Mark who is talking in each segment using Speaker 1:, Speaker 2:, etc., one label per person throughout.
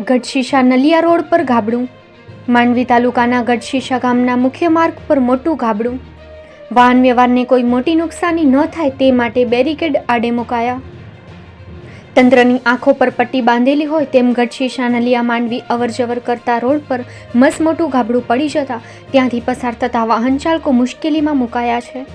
Speaker 1: Gadhshisha Naliya road પર ગાબડું. માંડવી તાલુકાના ગઢશીશા ગામના મુખ્ય માર્ગ પર મોટું ગાબડું. વાહન વ્યવહારને કોઈ મોટી નુકસાની ન થાય તે માટે બેરિકેડ આડે મુકાયા. તંત્રની આંખો પર પટ્ટી બાંધેલી હોય તેમ ગઢશીશા નલિયા માંડવી અવરજવર કરતા રોડ પર મસમોટું ગાબડું પડી જતા ત્યાંથી પસાર થતા વાહન ચાલકો મુશ્કેલીમાં મુકાયા છે.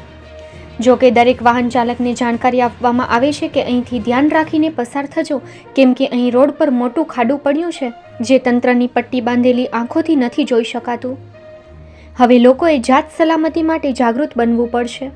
Speaker 1: જો કે દરેક વાહન ચાલકને જાણકારી આપવામાં આવે છે કે અહીંથી ધ્યાન રાખીને પસાર થજો, કેમ કે અહીં રોડ પર મોટું ખાડું પડ્યું છે, જે તંત્રની પટ્ટી બાંધેલી આંખોથી નથી જોઈ શકાતું. હવે લોકોએ જાત સલામતી માટે જાગૃત બનવું પડશે.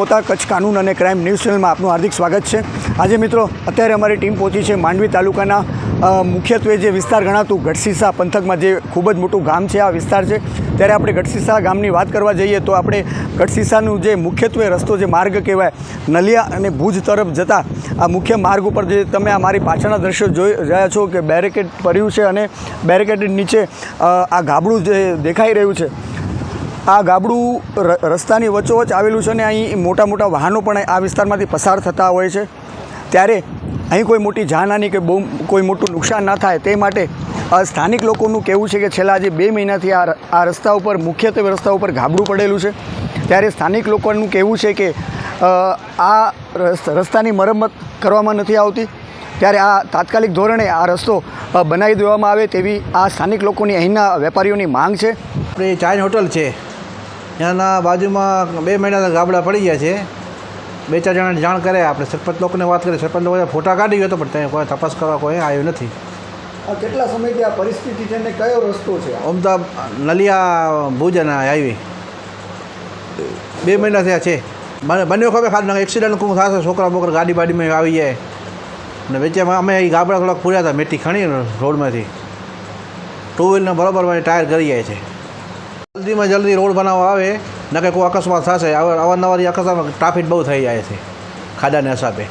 Speaker 2: મોતા કચ્છ કાનૂન અને ક્રાઇમ ન્યૂઝ ચેનલમાં આપનું હાર્દિક સ્વાગત છે. આજે મિત્રો, અત્યારે અમારી ટીમ પહોંચી છે માંડવી તાલુકાના મુખ્યત્વે જે વિસ્તાર ગણાતું, ગઢસીસા પંથકમાં જે ખૂબ જ મોટું ગામ છે, આ વિસ્તાર છે, ત્યારે આપણે ગઢસીસા ગામની વાત કરવા જઈએ તો આપણે ગઢસીસાનું જે મુખ્યત્વે રસ્તો જે માર્ગ કહેવાય, નલિયા અને ભુજ તરફ જતા આ મુખ્ય માર્ગ ઉપર જે તમે આ મારી પાછળના દ્રશ્યો જોઈ રહ્યા છો કે બેરિકેડ પડ્યું છે અને બેરિકેડ નીચે આ ગાબડું જે દેખાઈ રહ્યું છે, આ ગાબડું રસ્તાની વચ્ચોવચ આવેલું છે અને અહીં મોટા મોટા વાહનો પણ આ વિસ્તારમાંથી પસાર થતા હોય છે. ત્યારે અહીં કોઈ મોટી જાનહાની કે બહુ કોઈ મોટું નુકસાન ના થાય તે માટે સ્થાનિક લોકોનું કહેવું છે કે છેલ્લા આજે બે મહિનાથી આ આ રસ્તા ઉપર, મુખ્યત્વે રસ્તા ઉપર ગાબડું પડેલું છે. ત્યારે સ્થાનિક લોકોનું કહેવું છે કે આ રસ્તાની મરમ્મત કરવામાં નથી આવતી. ત્યારે આ તાત્કાલિક ધોરણે આ રસ્તો બનાવી દેવામાં આવે તેવી આ સ્થાનિક લોકોની અહીંના વેપારીઓની માંગ છે.
Speaker 3: આપણે ચાઇન હોટલ છે. એના બાજુમાં બે મહિના ગાબડા પડી ગયા છે. બે ચાર જણાને જાણ કરે આપણે સરપંચ લોકોને વાત કરીએ સરપંચ લોકોએ ફોટા કાઢી ગયો તો પણ ત્યાં કોઈ તપાસ કરવા કોઈ આવ્યું નથી.
Speaker 2: કેટલા સમયથી આ પરિસ્થિતિ છે ને કયો રસ્તો છે?
Speaker 3: આમ નલિયા ભુજ અને હાઈવે. બે મહિના થયા છે. મને બન્યો ખબર ખાલી એક્સિડન્ટ કું થશે છોકરા બોકરા ગાડી બાડીમાં આવી જાય. અને વચ્ચેમાં અમે ગાબડા થોડાક પૂર્યા હતા મેથી ખણી રોડમાંથી. ટુ વ્હીલને બરાબર ટાયર કરી જાય છે. જલ્દીમાં જલ્દી રોડ બનાવવા આવે. ન, કે કોઈ અકસ્માત થશે અવાર અવારનવાર અકસ્માત ટ્રાફિક બહુ થઈ જાય છે, ખાડાના હિસાબે